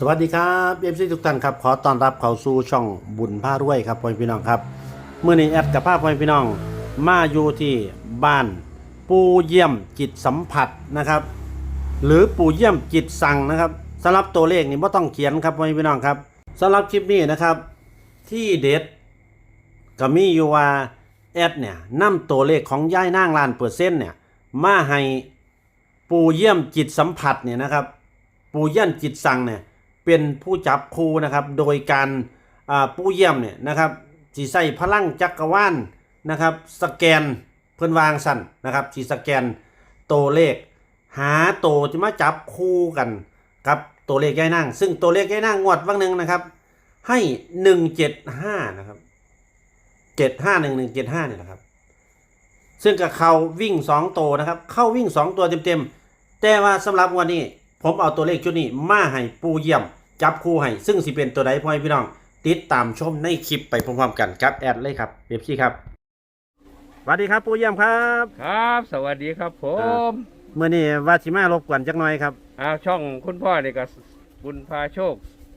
สวัสดีครับเอฟซีทุกท่านครับขอต้อนรับเข้าสู่ช่องบุญผ้ารวยครับพ่อพี่น้องครับเมื่อนี้แอดกับภาพพ่อพี่น้อง มาอยู่ที่บ้าน ปูเยี่ยมจิตสัมผัสนะครับ หรือปูเยี่ยมจิตสั่งนะครับสำหรับตัวเลขนี่ไม่ต้องเขียนครับพ่อพี่น้องครับสำหรับคลิปนี้นะครับ ที่เด็ดก็มีอยู่ว่าแอดเนี่ยนำตัวเลขของย่ายนางลานเปอร์เซ็นต์เนี่ยมาให้ปูเยี่ยมจิตสัมผัสเนี่ยนะครับ ปูเยี่ยมจิตสั่งเนี่ย เป็นผู้จับครูนะครับ โดยการปูเยี่ยมเนี่ยนะครับสีใส่พลังจักรวาลนะครับ สแกนเพื่อนวางสั่นนะครับสีสแกนตัวเลข หาตัวจะมาจับคู่กันครับตัวเลขย่ายนางซึ่งตัวเลขย่ายนางงวดวันหนึ่งนะครับ ให้หนึ่งเจ็ดห้านะครับเจ็ดห้าหนึ่งหนึ่งเจ็ดห้าเนี่ยนะครับ ซึ่งกับเขาวิ่งสองตัวนะครับ เข้าวิ่งสองตัวเต็มๆแต่ว่าสำหรับวันนี้ ผมเอาตัวเลขชุดนี้มาให้ปูเยี่ยม จับคู่ให้ซึ่งสิเป็นตัวใดพ่อให้พี่น้อง ติดตามชมในคลิปไปพร้อมๆกันกับแอดเลยครับเบบซี่ครับสวัสดีครับปูเยี่ยมครับครับ สวัสดีครับผมเมื่อนี้ว่าสิมารบกวนจักหน่อยครับอ่าช่องคุณพ่อนี่ก็บุญพาโชค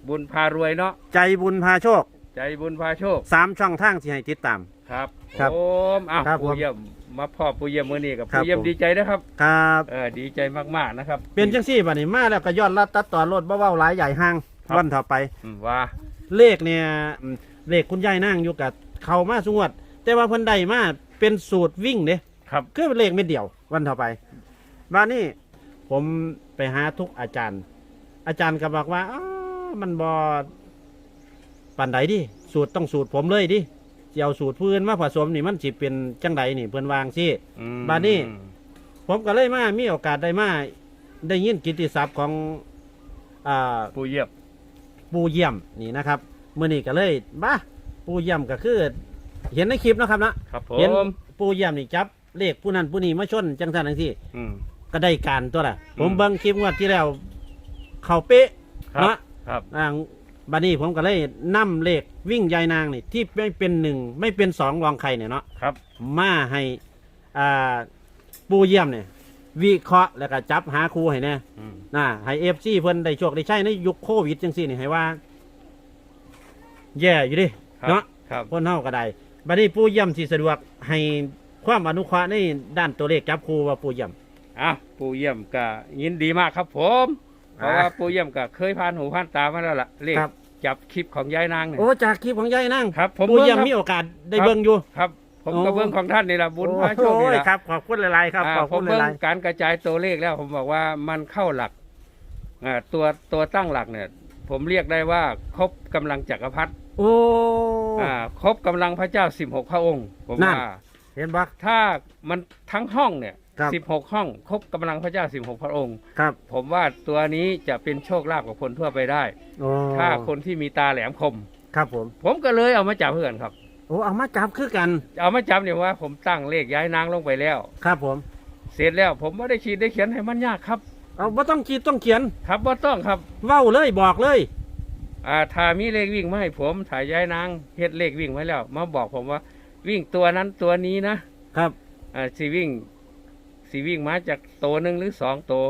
บุญพารวยเนาะใจบุญพาโชค ใจบุญพาโชคสามช่องทางที่ให้ติดตามครับครับผมอ้าวครับผมผู้เยี่ยมมาพ่อผู้เยี่ยมมื้อนี้กับครับผู้เยี่ยมผมดีใจนะครับ ครับเออดีใจมากๆนะครับ เป็นจังซี่บัดนี้มาแล้วก็ย้อนลัดตัดต่อรถบ่เว้าหลายใหญ่ห้าง ครับ วันต่อไป อืมว่า เลขเนี่ยอืมเลขคุณยายนั่งอยู่กับเขามาสงวด แต่ว่าเพิ่นได้มาเป็นสูตรวิ่งเด้ครับคือเลขไม่เดียว วันต่อไปบ้านนี้ผมไปหาทุกอาจารย์ อาจารย์ก็บอกว่าอ้ามันบอปันใดดิสูตรต้องสูตรผมเลยดิสิเอาสูตรพื้นมาผสมนี่มันสิเป็นจังใดนี่เพิ่นวางสิอืมบัดนี้ ผมก็เลยมามีโอกาสได้มาได้ยินกิตติศัพท์ของอ่า ผู้เยี่ยม ปูเยี่ยมนี่นะครับมื่อนี้ก็เลยบ้าปูเยี่ยมก็คือ เห็นในคลิปเนาะครับนะครับผเห็นมปูเยี่ยมนี่จับเลขผู้นั้นผู้นี้มาชนจังสันจังที่อืม ก็ได้การตัวละผมอืม เบิ่งคลิปงวดที่แล้วเขาเป๊ะครับ เนาะ ครับ อ่าบัดนี้ผมก็เลยนํเลขวิ่งยายนางนี่ที่ไม่เป็นหนึ่งไม่เป็นสองรองใครเนี่ยเนาะครับ มาให้อ่าปูเยี่ยมเนี่ย วิเคราะห์แล้วก็จับหาครูให้แน่อืมนะให้เอฟซีเพิ่นได้โชคได้ใช้ในยุคโควิดจังซี่นี่ให้ว่า แย่อยู่ดิครับเนาะครับคนเฮาก็ได้บัดนี้ผู้เยี่ยมสิสะดวกให้ความอนุเคราะห์ในด้านตัวเลขจับครูว่าผู้เยี่ยมอะผู้เยี่ยมก็ยินดีมากครับผมเพราะว่าอะผู้เยี่ยมก็เคยผ่านหูผ่านตามาแล้วล่ะเลขครับ จับคลิปของยายนางเนี่ยโอ้จากคลิปของยายนั่งครับ ผมผู้เยี่ยมบิ่งมีครับโอกาสได้ครับเบิ่งอยู่ ครับ ผมโอ้ก็เบิ้งของท่านนี่แหละบุญพาโชคนี่โอ้ยแหละครับ ขอบคุณหลายๆครับอ่าขอบผคุมณหเบิ้งลายการกระจายตัวเลขแล้ว ผมบอกว่ามันเข้าหลักอ่าตัวตัวตั้งหลักเนี่ย ผมเรียกได้ว่าครบกำลังจักรพรรดิๆโอ้อ่าครบกำลังพระเจ้าสิบหกพระองค์ ผมนั่นว่าเห็นบ่ถ้ามันทั้งห้องเนี่ยครับสิบหกห้อง ครบกำลังพระเจ้าสิบหกพระองค์ครับ ผมว่าตัวนี้จะเป็นโชคลาภกับคนทั่วไปได้โอ้ถ้าคนที่มีตาแหลมคม ครับผม ผมก็เลยเอามาจับเพื่อนครับ โอ้เอามาจับคือกัน เอามาจับเนี่ยว่า ผมตั้งเลขย้ายนางลงไปแล้ว ครับผม เสร็จแล้วผมไม่ได้ขีดได้เขียนให้มันยากครับ เอาบ่ต้องคิดต้องเขียน ครับว่าต้องครับเว้าเลยบอกเลย อ่าถ้ามีเลขวิ่งมาให้ผมถ่ายย้ายนางเฮ็ดเลขวิ่งไว้แล้ว มาบอกผมว่า วิ่งตัวนั้นตัวนี้นะครับ อ่าสีวิ่งสีวิ่งมาจากตัวหนึ่งหรือสองตัว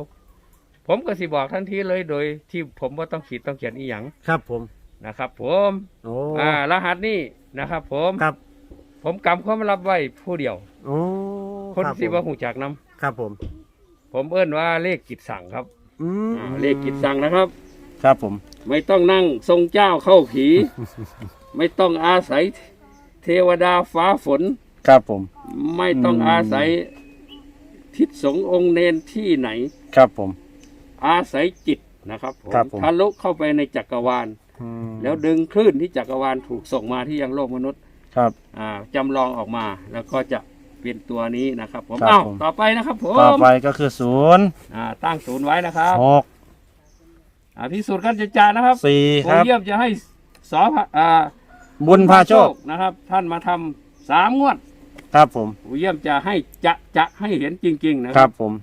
ผมก็สิบอกทันทีเลยโดยที่ผมว่าต้องขีดต้องเขียนอีหยังครับผม นะครับ ผมโอ้อ่ารหัสนี่นะครับ ผมครับผมกำความลับไว้ผู้เดียว โอ้คนรับที่ผมว่าหูจักนํครับผม ผมเอิ้นว่าเลขกิจสั่งครับอืมอ่าเลขกิจสั่งนะครับ ครับผม ไม่ต้องนั่งทรงเจ้าเข้าผี ไม่ต้องอาศัยเทวดาฟ้าฝน ครับผม ไม่ต้องอืมอาศัยทิศสงฆ์องค์เนนที่ไหน ครับผม อาศัยจิตนะครับผมครับผม ทะลุเข้าไปในจักรวาลอืม แล้วดึงคลื่นที่จักรวาลถูกส่งมาที่ยังโลกมนุษย์ครับอ่าจำลองออกมาแล้วก็จะเป็นตัวนี้นะครับผมครับอ้าวผมต่อไปนะครับผต่อมไปก็คือศูนย์อ่าตั้งศูนย์ไว้นะครับหกอ่าพิสูจน์กันจะจานะครับสี่คโอรับเยี่ยมจะให้สอพะอ่าบุญพาโชคนะครับ ท่านมาทำสามงวด ครับผมผู้เยี่ยมจะให้จะจะให้เห็นจริง ๆ นะคครัรับบผม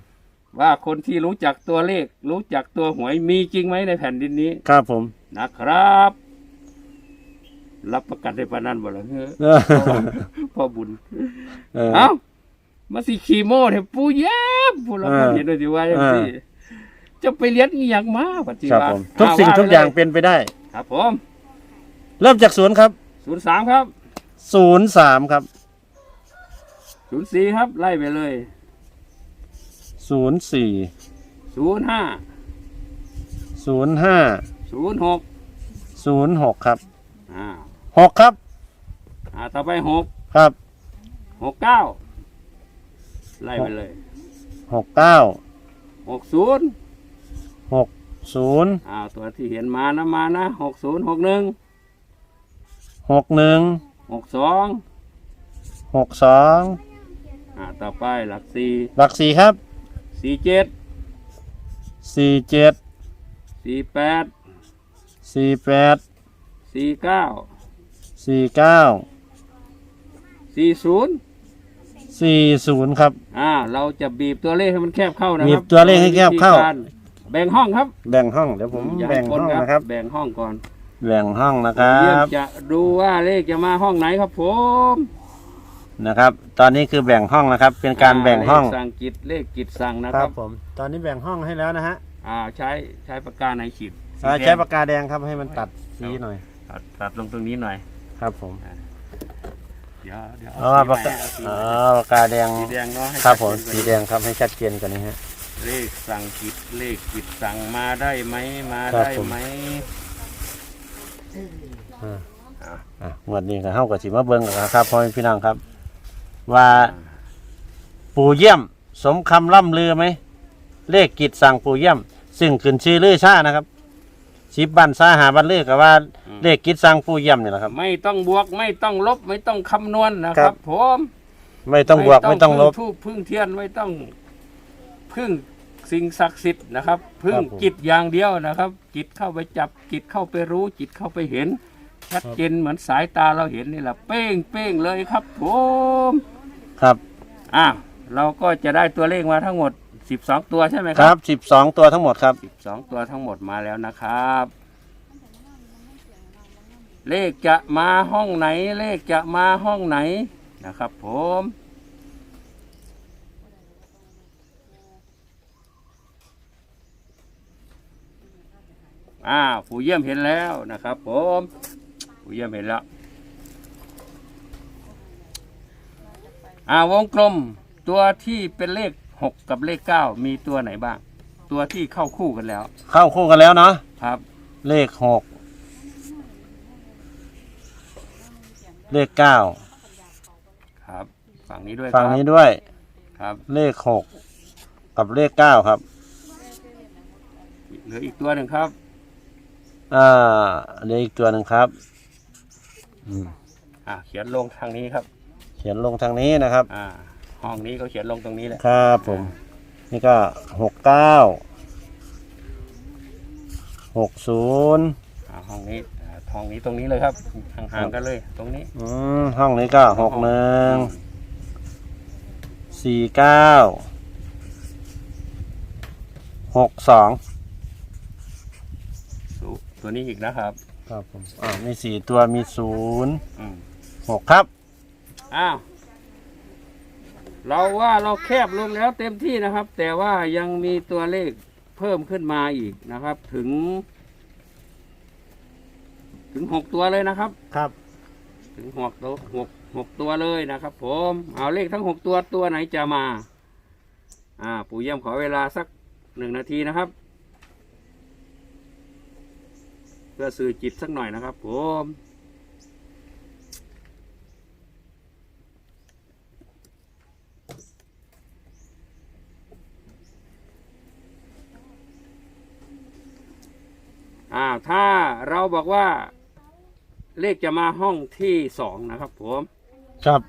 ว่าคนที่รู้จักตัวเลข รู้จักตัวหวยมีจริงไหมในแผ่นดินนี้ ครับผม นะครับ รับประกันได้ปานนั้นบ่ล่ะเฮ้อเออพ่อบุญ เออ เอ้ามาสิขี่โม่เถอะปูเยี่ยมผู้เราเออเห็นด้วยสิว่าอย่างนี้เออจะไปเลี้ยงอีหยังมาปฏิครับวัผมทุกสิ่งทุกอย่างเป็นไปได้ ครับผมเริ่มจากศูนย์ครับศูนย์สามครับศูนย์สามครับศูนย์สี่ครับ ไล่ไปเลยศูนย์สี่ศูนย์ห้าศูนย์ห้า ศูนย์หกศูนย์หกครับอ่าหกครับอ่าต่อไปหกครับหกเก้าไล่ไปเลยหกเก้าหกศูนย์หกศูนย์อ่าตัวที่เห็นมานะมานะหกศูนย์หกหนึ่งหกหนึ่งหกสองหกสองอ่าต่อไปหลักสี่หลักสี่ครับสี่เจ็ดสี่เจ็ดสี่แปด สี่แปดสี่เก้าสี่เก้าสี่ศูนย์สี่ศูนย์ครับ อ่า เราจะบีบตัวเลขให้มันแคบเข้านะคบีรับบตัวเลขให้แคบเข้าวิธีกรแบ่งห้องครับ แบ่งห้องเดี๋ยวผมอย่าแบ่งให้ห้องปนะครับ แบ่งห้องก่อน แบ่งห้องนะครัเยี่ยมบจะดูว่าเลขจะมาห้องไหนครับผมนะครับ ตอนนี้คือแบ่งห้องนะครับ เป็นการแบ่งห้องเลขสั่งกิจเลขกิจสั่งนะคครัรับบผม ตอนนี้แบ่งห้องให้แล้วนะฮะอ่าใช้ใช้ปากกาในขีด สีอ่าแดงใช้ปากกาแดงครับให้มันตัดสีหน่อยตัดตัดลงตรงนี้หน่อย ครับผมเดี๋ยวเดี๋ยวอ๋อเอาปากสีกาใหม่เอาสีอ๋ใหอม่ปากกาแดง สีแดงเนาะให้ครับผมชัสีดเจนแดงครับให้ชัดเจนกว่านี้ฮะ เลขสั่งกิจเลขกิจสั่งมาได้ไหมมาครับได้ผม ไหมอ่าอ่าอะงวดนี้ก็เฮากับสิมาเบิ่งกันครับพ่อแม่พี่น้องครับ ว่าปู่เยี่ยม สมคำล่ำลือไหมเลขกิจสั่งปู่เยี่ยม ซึ่งขึ้นชื่อลือชานะครับ สิบบันซาหาบันลือกับว่าเลขกิจสั่งปู่เยี่ยมนี่แหละครับ ไม่ต้องบวกไม่ต้องลบไม่ต้องคำนวณนะคครัรับ บผมไม่ต้องบวกไม่ต้องลบ พึ่ทูบพึ่งเทียนไม่ต้องพึ่งสิ่งศักดิ์สิทธิ์นะครับ พึ่งครับผม จิตอย่างเดียวนะครับ จิตเข้าไปจับ จิตเข้าไปรู้ จิตเข้าไปเห็น ชัดเจนเหมือนสายตาเราเห็นนี่แหละเป้งเป้งเลยครับผม ครับ อะเราก็จะได้ตัวเลขมาทั้งหมด 12ตัวใช่ไหมคครัรับบสิบสองตัวทั้งหมดครับ12ตัวทั้งหมดมาแล้วนะครับ เลขจะมาห้องไหน เลขจะมาห้องไหนนะครับผมอ่าผู้เยี่ยมเห็นแล้วนะครับผมผู้เยี่ยมเห็นแล้วอ่าวงกลมตัวที่เป็นเลข หกกับเลขเก้ามีตัวไหนบ้าง ตัวที่เข้าคู่กันแล้วเข้าคู่กันแล้วเนาะครับ เลขหกเลขเก้าครับ ฝั่งนี้ด้วยฝั่งครับนี้ด้วย ครับเลขหกกับเลขเก้าครับเหลืออีกตัวหนึ่งครับ อ่าเหลืออีกตัวหนึ่งครับอืมอ่าเขียนลงทางนี้ครับ เขียนลงทางนี้นะครับ อ่า ห้องนี้ก็เขียนลงตรงนี้แหละครับผม นี่ก็หกเก้าหกศูนย์อ่าห้องนี้อ่าห้องนี้ตรงนี้เลยครับห่างๆกันเลย ตรงนี้อืมห้องนี้ก็หกหนึ่งสี่เก้าหกสองสูตัวนี้อีกนะครับครับผมอ่ามีสี่ตัวมีศูนย์อืมหกครับอ้าว เราว่าเราแคบลงแล้วเต็มที่นะครับ แต่ว่ายังมีตัวเลขเพิ่มขึ้นมาอีกนะครับ ถึง ถึงหกตัวเลยนะครับ ครับ ถึงหกตัวหกหกตัวเลยนะครับ ผมเอาเลขทั้งหกตัวตัวไหนจะมา อ่า ปู่เยี่ยมขอเวลาสักหนึ่งนาทีนะครับ เพื่อสื่อจิตสักหน่อยนะครับ ผม อ่าถ้าเราบอกว่าเลขจะมาห้องที่สองนะครับผมครับ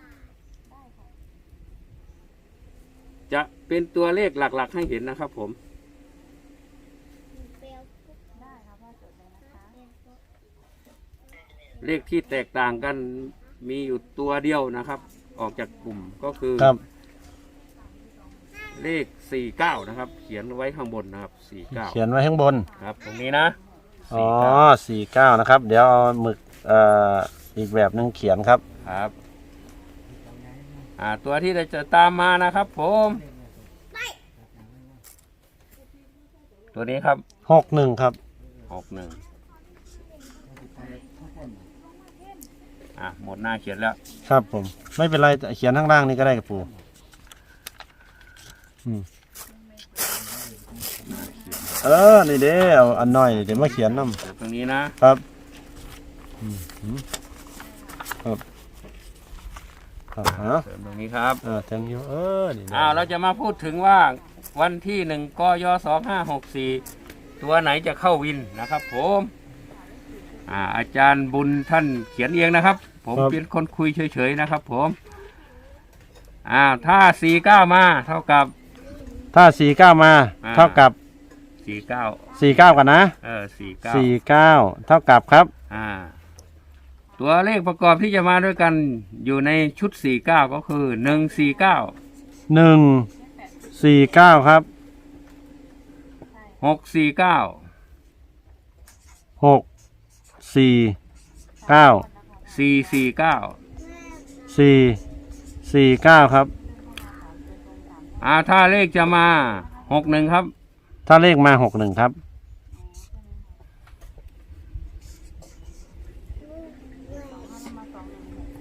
จะเป็นตัวเลขหลักๆให้เห็นนะครับผม เลขที่แตกต่างกันมีอยู่ตัวเดียวนะครับ ออกจากกลุ่มก็คือครับ เลขสี่เก้านะครับ เขียนไว้ข้างบนนะครับสี่เก้าเขียนไว้ข้างบน ครับ ตรงนี้นะ อ๋อ49สี่เก้านะครับ เดี๋ยวเอาหมึกเอ่ออีกแบบหนึ่งเขียนครับ ครับ อ่าตัวที่จะตามมานะครับ ผม ตัวนี้ครับหกหนึ่งครับ หกหนึ่งอะหมดหน้าเขียนแล้ว ครับผม ไม่เป็นไรเขียนข้างล่างนี่ก็ได้กับปู่อืม เออ นี่เด้เอาอันน้อยนี่เดี๋ยวมาเขียนน้เดี๋ยวตรงนี้นะครับอืมอืมครับครับฮะเติมตรงนี้ครับเออแทงยูเออนี่นะอ้าวเราจะมาพูดถึงว่าวันที่หนึ่งกยสองห้าหกสี่ตัวไหนจะเข้าวินนะครับผมอ่าอาจารย์บุญท่านเขียนเองนะครับ ผมเป็นคนคุยเฉยๆนะครับผมอ่าถ้าสี่เก้ามาเท่ากับถ้าสี่เก้ามาอ่าเท่ากับ สี่เก้าสี่เก้ากันนะเออสี่เก้าสี่เก้าเท่ากับครับ อ่า ตัวเลขประกอบที่จะมาด้วยกันอยู่ในชุดสี่เก้าก็คือหนึ่งสี่เก้าหนึ่งสี่เก้าครับหกสี่เก้าหกสี่เก้าสี่สี่เก้าสี่สี่เก้าครับ อ่าถ้าเลขจะมาหกหนึ่งครับ ถ้าเลขมาหกหนึ่งครับ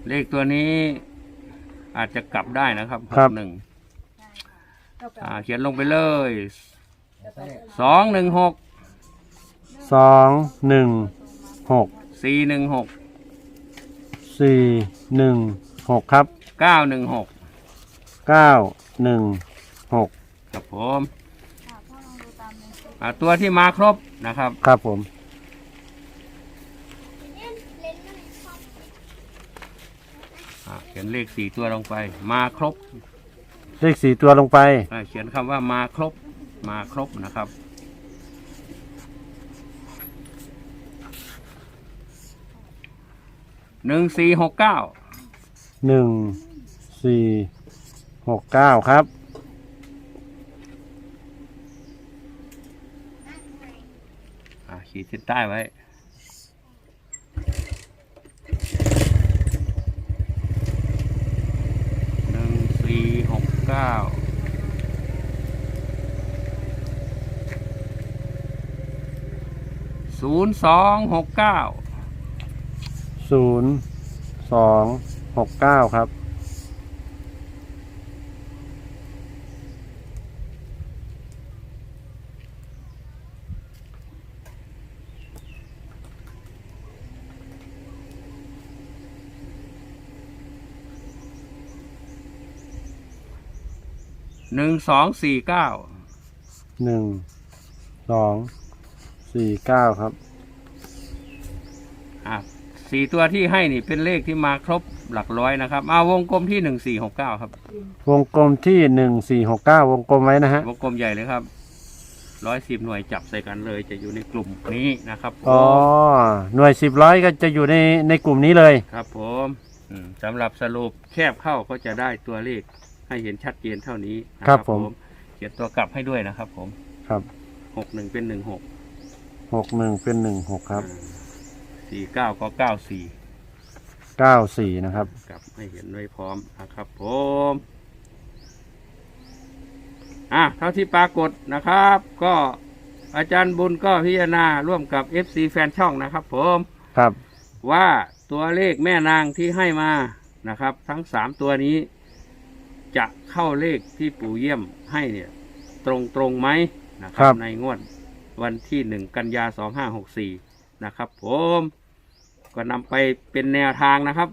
เลขตัวนี้ อาจจะกลับได้นะครับหครักบหนึ่งอ่าเขียนลงไปเลยสองหนึ่งหกสองหนึ่งหกสี่หนึ่งหกสี่หนึ่งหกครับเก้าหนึ่งหกเก้าหนึ่งหกครับผม อ่าตัวที่มาครบนะครับ ครับผมอ่าเขียนเลขสี่ตัวลงไป มาครบเลขสี่ตัวลงไป อ่าเขียนคำว่ามาครบ มาครบนะครับ หนึ่งสี่หกเก้าหนึ่ง สี่ หกเก้าครับ อ่า ขีดเส้นใต้ไว้ หนึ่งสี่หกเก้าศูนย์สองหกเก้าศูนย์สองหกเก้าครับ หนึ่งสองสี่เก้าหนึ่งสองสี่เก้าครับ อะสี่ตัวที่ให้นี่เป็นเลขที่มาครบหลักร้อยนะครับเอาวงกลมที่หนึ่งสี่หกเก้าครับวงกลมที่หนึ่งสี่หกเก้าวงกลมไว้นะฮะ วงกลมใหญ่เลยครับร้อยสิบหน่วยจับใส่กันเลยจะอยู่ในกลุ่มนี้นะครับผมอ๋อ หน่วยสิบร้อยก็จะอยู่ในในกลุ่มนี้เลย ครับผมอืมสำหรับสรุปแคบเข้าก็จะได้ตัวเลข ให้เห็นชัดเจนเท่านี้นะครับผม เขียนตัวกลับให้ด้วยนะครับ ผมครับหกหนึ่งเป็นหนึ่งหกหกหนึ่งเป็นหนึ่งหกครับสี่เก้าก็เก้าสี่เก้าสี่นะครับกลับให้เห็นไว้พร้อมนะครับ ผมอะเท่าที่ปรากฏนะครับ ก็อาจารย์บุญก็พิจารณาร่วมกับ FC แฟนช่องนะครับ ผมครับ ว่าตัวเลขแม่นางที่ให้มานะครับ ทั้งสามตัวนี้ จะเข้าเลขที่ปู่เยี่ยมให้เนี่ย ตรงตรงๆไหมนะคครัรับ บ ในงวดวันที่หนึ่งกันยาสองห้าหกสี่นะครับ ผมก็นำไปเป็นแนวทางนะครับ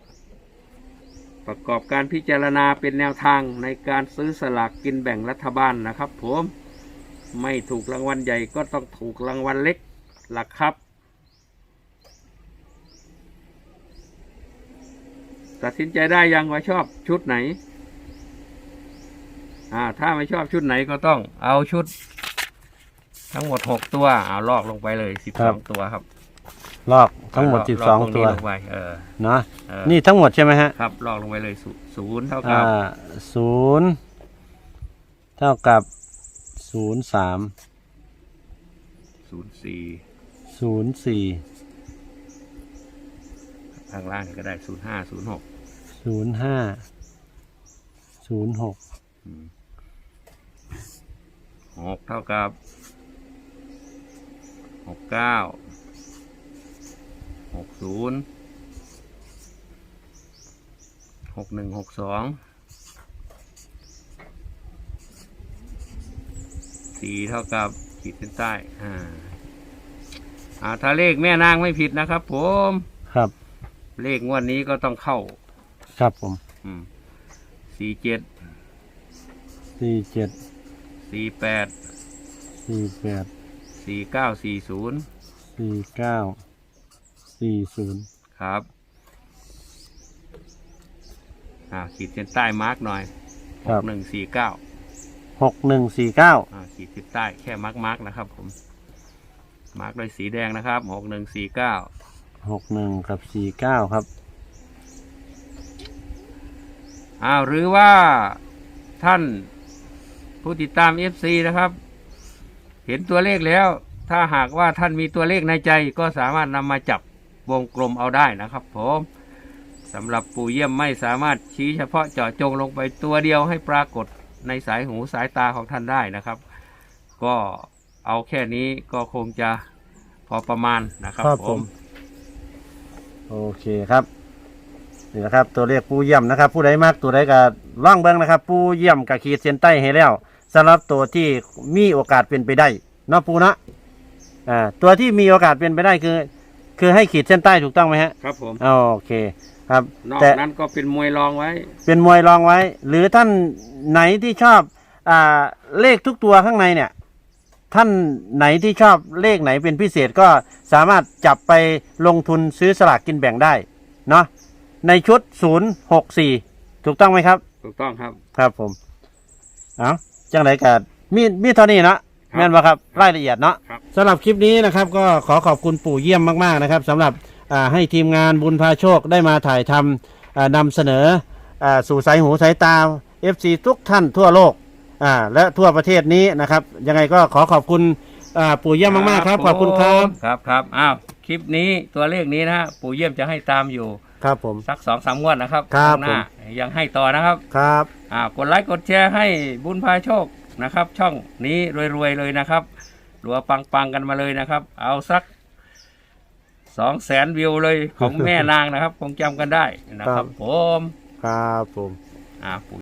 ประกอบการพิจารณาเป็นแนวทางในการซื้อสลากกินแบ่งรัฐบาลนะครับ ผมไม่ถูกรางวัลใหญ่ก็ต้องถูกรางวัลเล็กหลักครับ ตัดสินใจได้ยังว่าชอบชุดไหน อ่าถ้าไม่ชอบชุดไหนก็ต้องเอาชุด ทั้งหมดหกตัวเอาลอกลงไปเลยสิบครัสอบ งตัวครับลอกทั้งหมดลกสิบสองลกตัวนี้ลงไปเออเนาะเออนี่ทั้งหมดใช่ไหมฮะครับลอกลงไปเลยศูศูนย์เท่ากัอ่าบศูนย์เท่ากับศูนย์สามศูนย์สี่ศูนย์สี่ทางล่างก็ได้ศูนย์ห้าศูนย์หกศูนย์ห้าศูนย์หก หกเท่ากับหกเก้าหกศูนย์หกหนึ่งหกสองสี่เท่ากับขีดเส้นใต้ อ่า อ่า ถ้าเลขแม่นางไม่ผิดนะครับผม ครับ เลขงวดนี้ก็ต้องเข้า ครับผมสี่เจ็ด สี่เจ็ดสี่แปดสี่แปดสี่เก้าสี่ศูนย์สี่เก้าสี่ศูนย์ครับอ่าขีดเส้นใต้มาร์กหน่อยหกหนึ่งสี่เก้าหกหนึ่งสี่เก้าอ่าขีดเส้นใต้แค่มาร์กมาร์กนะครับผมมาร์กด้วยสีแดงนะครับหกหนึ่งสี่เก้าหกหนึ่งกับสี่เก้าครับ อ้าวหรือว่าท่าน ผู้ติดตาม FC นะครับ เห็นตัวเลขแล้ว ถ้าหากว่าท่านมีตัวเลขในใจก็สามารถนำมาจับวงกลมเอาได้นะครับผมสำหรับปู่เยี่ยมไม่สามารถชี้เฉพาะเจาะจงลงไปตัวเดียวให้ปรากฏในสายหูสายตาของท่านได้นะครับ ก็เอาแค่นี้ก็คงจะพอประมาณนะครับครับผผม ม โอเคครับนี่นะครับ ตัวเลขปูเยี่ยมนะครับ ผู้ใดมากตัวใดก็ล่องเบิ้งนะครับ ปูเยี่ยมกับขีดเส้นใต้ให้แล้ว สำหรับตัวที่มีโอกาสเป็นไปได้เนาะปูเนาะอ่าตัวที่มีโอกาสเป็นไปได้คือ คือให้ขีดเส้นใต้ถูกต้องไหมฮะครับผมโอเคครับ นอกแต่นั้นก็เป็นมวยรองไว้ เป็นมวยรองไว้ หรือท่านไหนที่ชอบอ่าเลขทุกตัวข้างในเนี่ย ท่านไหนที่ชอบเลขไหนเป็นพิเศษก็สามารถจับไปลงทุนซื้อสลากกินแบ่งได้เนาะในชุด 064 ถูกต้องไหมครับ ถูกต้องครับ ครับผม เอา จังไรกัมีมีเท่านี้เนาะครับแม่นบ่ครับรายละเอียดเนาะครับ สำหรับคลิปนี้นะครับก็ขอขอบคุณปู่เยี่ยมมากๆนะครับสำหรับอ่าให้ทีมงานบุญพาโชคได้มาถ่ายทำอ่านำเสนออ่าสู่สายหูสายตา FC ทุกท่านทั่วโลกอ่าและทั่วประเทศนี้นะครับ ยังไงก็ขอขอบคุณอ่าปู่เยี่ยมมากๆครับ ขอบคุณครับครับครับอ้าวคลิปนี้ตัวเลขนี้นะฮะปู่เยี่ยมจะให้ตามอยู่ ครับผม สักสองสามงวดนะครับครับข้างหน้ายังให้ต่อนะครับ ครับอ่า กดไลค์กดแชร์ให้บุญพาโชคนะครับ ช่องนี้รวยๆเลยนะครับรัวปังๆกันมาเลยนะครับ เอาสักสองแสนวิวเลยของแม่นางนะครับ คงจำกันได้นะครับผมครับผมอ่าปู่